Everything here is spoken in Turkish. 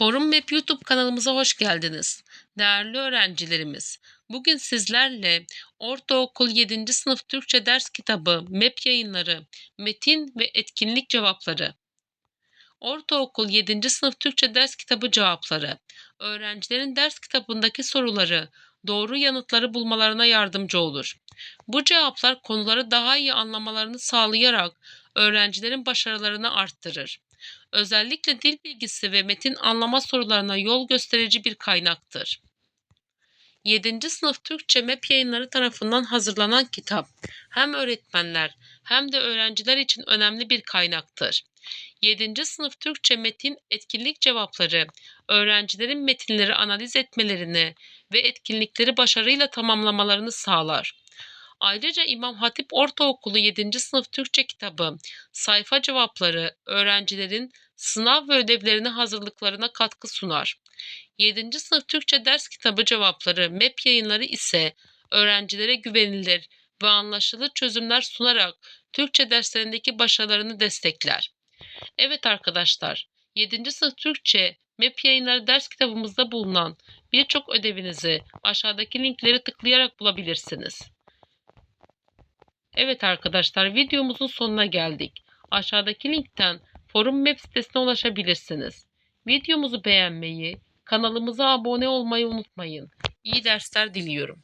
Forum Map YouTube kanalımıza hoş geldiniz. Değerli öğrencilerimiz, bugün sizlerle Ortaokul 7. sınıf Türkçe ders kitabı MEP yayınları, metin ve etkinlik cevapları. Ortaokul 7. sınıf Türkçe ders kitabı cevapları, öğrencilerin ders kitabındaki soruları, doğru yanıtları bulmalarına yardımcı olur. Bu cevaplar konuları daha iyi anlamalarını sağlayarak öğrencilerin başarılarını arttırır özellikle dil bilgisi ve metin anlama sorularına yol gösterici bir kaynaktır. 7. sınıf Türkçe MEP yayınları tarafından hazırlanan kitap hem öğretmenler hem de öğrenciler için önemli bir kaynaktır. 7. sınıf Türkçe metin etkinlik cevapları öğrencilerin metinleri analiz etmelerini ve etkinlikleri başarıyla tamamlamalarını sağlar. Ayrıca İmam Hatip Ortaokulu 7. sınıf Türkçe kitabı sayfa cevapları öğrencilerin sınav ve ödevlerine hazırlıklarına katkı sunar. 7. sınıf Türkçe ders kitabı cevapları MEP yayınları ise öğrencilere güvenilir ve anlaşılır çözümler sunarak Türkçe derslerindeki başarılarını destekler. Evet arkadaşlar, 7. sınıf Türkçe MEP yayınları ders kitabımızda bulunan birçok ödevinizi aşağıdaki linkleri tıklayarak bulabilirsiniz. Evet arkadaşlar videomuzun sonuna geldik. Aşağıdaki linkten forum web sitesine ulaşabilirsiniz. Videomuzu beğenmeyi, kanalımıza abone olmayı unutmayın. İyi dersler diliyorum.